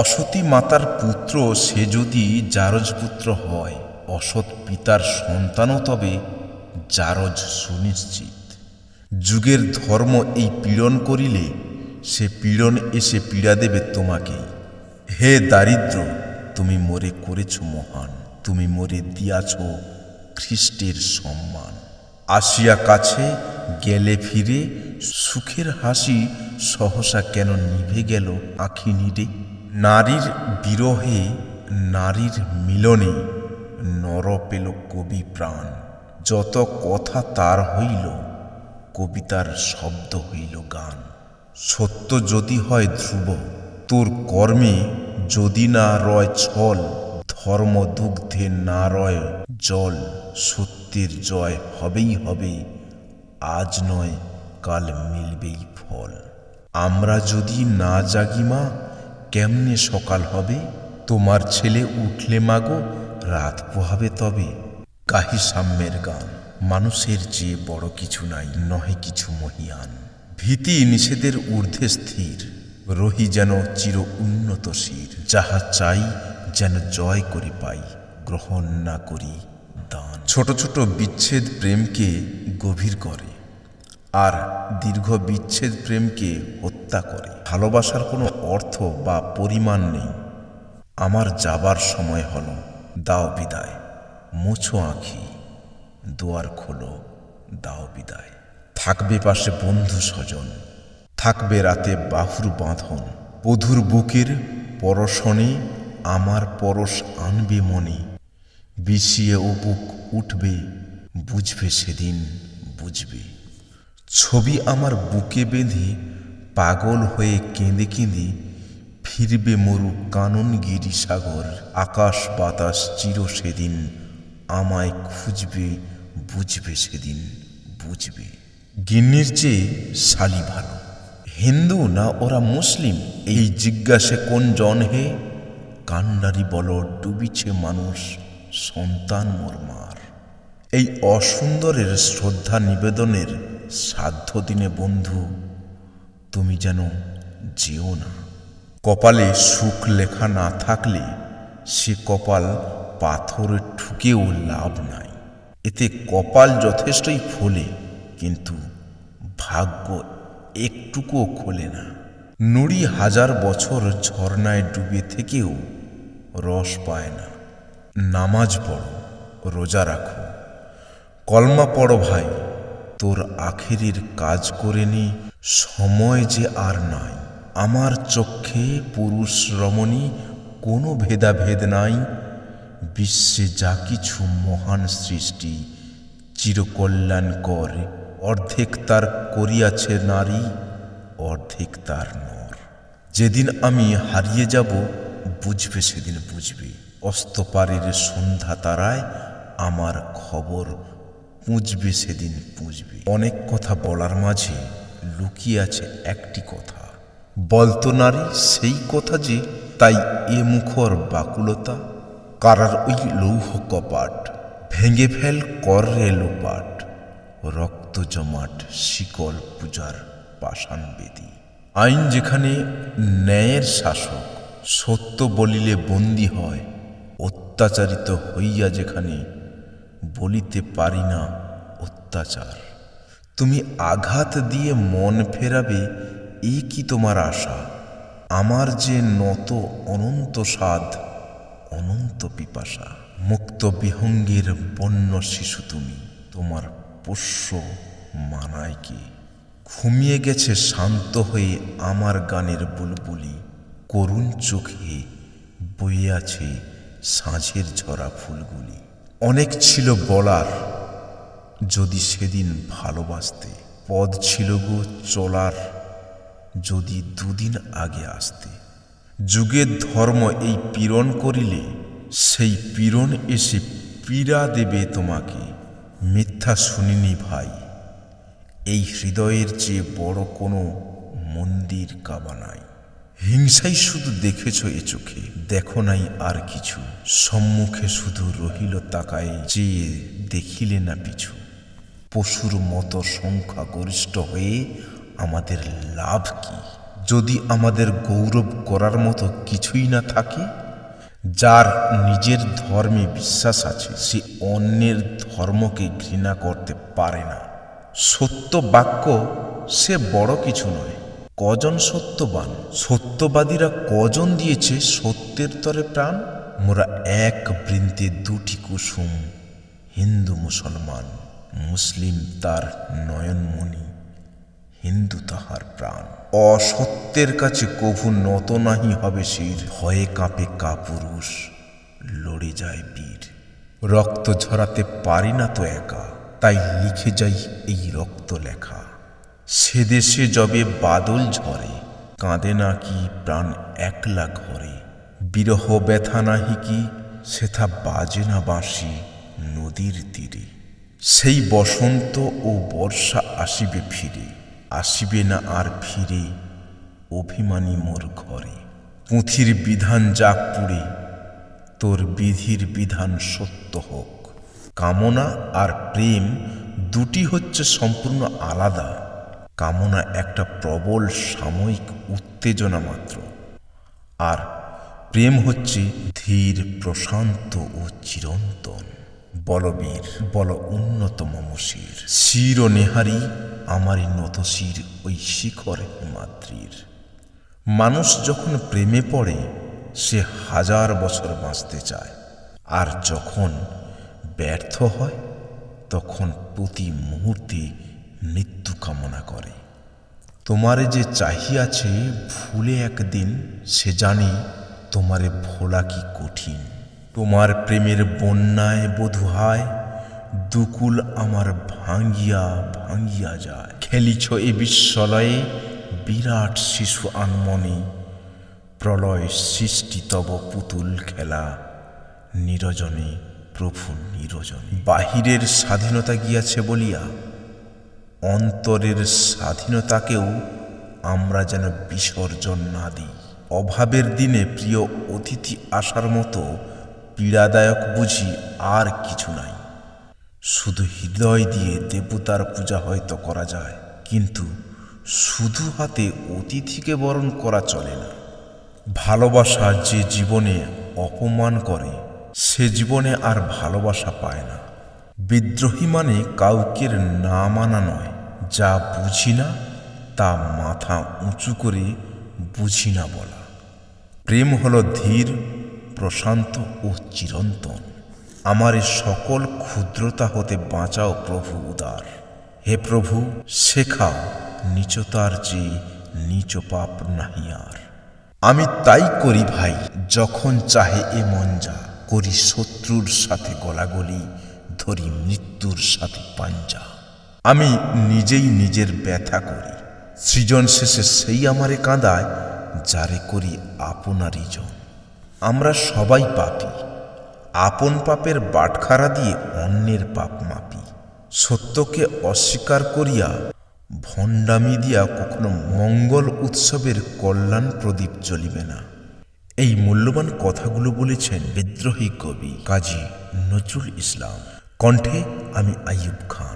অসতী মাতার পুত্র সে যদি জারজ পুত্র হয়, অসৎ পিতার সন্তানও তবে জারজ সুনিশ্চিত। যুগের ধর্ম এই পীড়ন করিলে সে পীড়ন এসে পীড়া দেবে তোমাকেই হে দারিদ্র, তুমি মোরে করেছ মহান, তুমি মোরে দিয়াছ খ্রিস্টের সম্মান। আসিয়া কাছে গেলে ফিরে, সুখের হাসি সহসা কেন নিভে গেল আখি নিরে নারীর বিরহে নারীর মিলনে নর পেল কবি প্রাণ। যত কথা তার হইল, কবিতার শব্দ হইল গান। সত্য যদি হয় ধ্রুব, তোর কর্মে যদি না রয় ছল, ধর্ম দুগ্ধে না রয় জল। সত্যের জয় হবেই হবে, আজ নয় কাল মিলবেই ফল। আমরা যদি না জাগি মা কেমনে সকাল হবে? তোমার ছেলে উঠলে মাগো, রাত পোহাবে তবে। কাহি সাম্যের গান, মানুষের চেয়ে বড় কিছু নাই, নহে কিছু মহিয়ান। ভীতি নিষেধের ঊর্ধ্বে স্থির, রহি যেন চির উন্নত শির। যাহা চাই যেন জয় করে পাই, গ্রহণ না করি দান। ছোট ছোট বিচ্ছেদ প্রেমকে গভীর করে আর দীর্ঘ বিচ্ছেদ প্রেমকে হত্যা করে। ভালোবাসার কোনো অর্থ বা পরিমাণ নেই। আমার যাবার সময় হলো। দাও বিদায়। মুছো আঁখি। দুয়ার খোলো। দাও বিদায়। থাকবে পাশে বন্ধু স্বজন। থাকবে রাতে বাহুর বাঁধন। বধুর বুকের পরশনে আমার পরশ আনবে মনে। বিষিয়ে ও বুক উঠবে। বুঝবে সেদিন বুঝবে। ছবি আমার বুকে বেঁধে পাগল হয়ে কেঁদে কেঁদে ফিরবে মরু কানন গিরিসাগর। আকাশ বাতাস চির সেদিন, আমায় খুঁজবে, বুঝবে সেদিন, বুঝবে। গিন্নির চেয়ে শালি ভালো। হিন্দু না ওরা মুসলিম? এই জিজ্ঞাসে কোন জন হে? কান্ডারি বল, ডুবিছে মানুষ, সন্তান মোরমার এই অসুন্দরের শ্রদ্ধা নিবেদনের সাধ্য দিনে বন্ধু, তুমি যেন যেও না। কপালে সুখ লেখা না থাকলে সে কপাল পাথরে ঠুকেও লাভ নাই। এতে কপাল যথেষ্টই ফোলে, কিন্তু ভাগ্য একটুকুও খোলে না। নুড়ি হাজার বছর ঝর্ণায় ডুবে থেকেও রস পায় না। নামাজ পড়ো, রোজা রাখো। কলমা পড়ো ভাই তোর আখেরির কাজ করে নি, সময় যে আর নাই। আমার চক্ষে পুরুষ রমণী কোনো ভেদাভেদ নাই। বিশ্বে যা কিছু মহান সৃষ্টি, চিরকল্যাণকর, অর্ধেক তার করিয়াছে নারী, অর্ধেক তার নর। যেদিন আমি হারিয়ে যাব, বুঝবে সেদিন বুঝবে। অস্তপারের সন্ধ্যা তারায় আমার খবর পুঁজবে সেদিন পুঁজবে। অনেক কথা বলার মাঝে লুকিয়ে আছে একটি কথা। বলতো নারী, সেই কথা যে, তাই এ মুখর বাকুলতা। কারার ওই লৌহ কপাট, ভেঙে ফেল কর রে লোপাট। রক্ত জমাট শিকল পূজার পাষাণ বেদী। আইন যেখানে ন্যায়ের শাসক, সত্য বলিলে বন্দী হয়, অত্যাচারিত হইয়া যেখানে বলিতে পারি না অত্যাচার। তুমি আঘাত দিয়ে মন ফেরাবে, এই কি তোমার আশা? আমার যে নত অনন্ত সাধ অনন্ত পিপাসা। মুক্ত বিহঙ্গের বন্য শিশু তুমি, তোমার পোষ্য মানায় কি? ঘুমিয়ে গেছে শান্ত হয়ে আমার গানের বুলবুলি, করুণ চোখে বয়ে আছে সাঁঝের ঝরা ফুলগুলি। অনেক ছিল বলার, যদি সেদিন ভালোবাসতে। পদ ছিল গো চলার, যদি দুদিন আগে আসতে। যুগের ধর্ম এই পীড়ন করিলে, সেই পীড়ন এসে পীড়া দেবে তোমাকে। মিথ্যা শুনিনি ভাই, এই হৃদয়ের চেয়ে বড় কোনো মন্দির কাবা নাই। হিংসাই শুধু দেখেছ এ চোখে। দেখো নাই আর কিছু। সম্মুখে শুধু রহিল তাকায় চেয়ে দেখিলে না পিছু। পশুর মতো সংখ্যা গরিষ্ঠ হয়ে আমাদের লাভ কি? যদি আমাদের গৌরব করার মতো কিছুই না থাকে, যার নিজের ধর্মে বিশ্বাস আছে, সে অন্যের ধর্মকে ঘৃণা করতে পারে না। সত্য বাক্য সে বড় কিছু নয়। কজন সত্যবান? সত্যবাদীরা কজন দিয়েছে সত্যের তরে প্রাণ? মোরা এক বৃন্তে দুটি কুসুম, হিন্দু মুসলমান, মুসলিম তার নয়নমণি, হিন্দু তাহার প্রাণ। অসত্যের কাছে কভু নত নাহি হবে শির। ভয়ে কাঁপে কাপুরুষ, লড়ে যায় বীর। রক্ত ঝরাতে পারি না তো একা, তাই লিখে যাই এই রক্ত লেখা। সে দেশে যবে বাদল ঝরে, কাঁদে না কি প্রাণ একলা ঘরে। বিরহ ব্যথা নাহি কি, সেথা বাজে না বাঁশি নদীর তীরে। সেই বসন্ত ও বর্ষা আসিবে ফিরে, আসিবে না আর ফিরে অভিমানী মোর ঘরে। পুঁথির বিধান যাক পুড়ে, তোর বিধির বিধান সত্য হোক। কামনা আর প্রেম দুটি হচ্ছে সম্পূর্ণ আলাদা। কামনা একটা প্রবল সাময়িক উত্তেজনা মাত্র। আর প্রেম হচ্ছে ধীর, প্রশান্ত ও চিরন্তন। বলবীর, বল উন্নত মমশির। শির ও নেহারি আমারই নত শির ওই শিখর হিমাদ্রির। মানুষ যখন প্রেমে পড়ে, সে হাজার বছর বাঁচতে চায়। আর যখন ব্যর্থ হয়, তখন প্রতি মুহূর্তে মৃত্যু কামনা করে। তোমারে যে চাহিয়াছে ভুলে একদিন, সে জানি তোমারে ভোলা কি কঠিন। তোমার প্রেমের বন্যায় বধুহায়, দুকুল আমার ভাঙ্গিয়া ভাঙ্গিয়া যায়। খেলিছ এ বিশ্বলয়ে বিরাট শিশু আনমনে, প্রলয় সৃষ্টি তব পুতুল খেলা, নিরজনে প্রভু নিরজনে। বাহিরের স্বাধীনতা গিয়াছে বলিয়া অন্তরের স্বাধীনতাকেও আমরা যেন বিসর্জন না দিই। অভাবের দিনে প্রিয় অতিথি আসার মতো পীড়াদায়ক বুঝি আর কিছু নাই। শুধু হৃদয় দিয়ে দেবতার পূজা হয়তো করা যায়, কিন্তু শুধু হাতে অতিথিকে বরণ করা চলে না। ভালোবাসা যে জীবনে অপমান করে, সে জীবনে আর ভালোবাসা পায় না। বিদ্রোহী মানে কাউকের না মানা নয় যা বুঝি না, তা মাথা উঁচু করে বুঝি না বলা। প্রেম হলো ধীর, প্রশান্ত ও চিরন্তন। আমার সকল ক্ষুদ্রতা হতে বাঁচাও প্রভু উদার। হে প্রভু, শেখাও নিচতার যে নিচ পাপ নাহি আর। আমি তাই করি ভাই, যখন চাহে এ মন যা। করি শত্রুর সাথে গলাগলি, ধরি মৃত্যুর সাথে পাঞ্জা। আমি নিজেই নিজের ব্যথা করি। সৃজন শেষে সেই আমারে কাঁদায়, যারে করি আপনারই জন। আমরা সবাই পাপি। আপন পাপের বাটখারা দিয়ে অন্যের পাপ মাপি। সত্যকে অস্বীকার করিয়া ভণ্ডামি দিয়া কখনো মঙ্গল উৎসবের কল্যাণ প্রদীপ জ্বলিবে না। এই মূল্যবান কথাগুলো বলেছেন বিদ্রোহী কবি কাজী নজরুল ইসলাম। কণ্ঠে আমি আইয়ুব খান।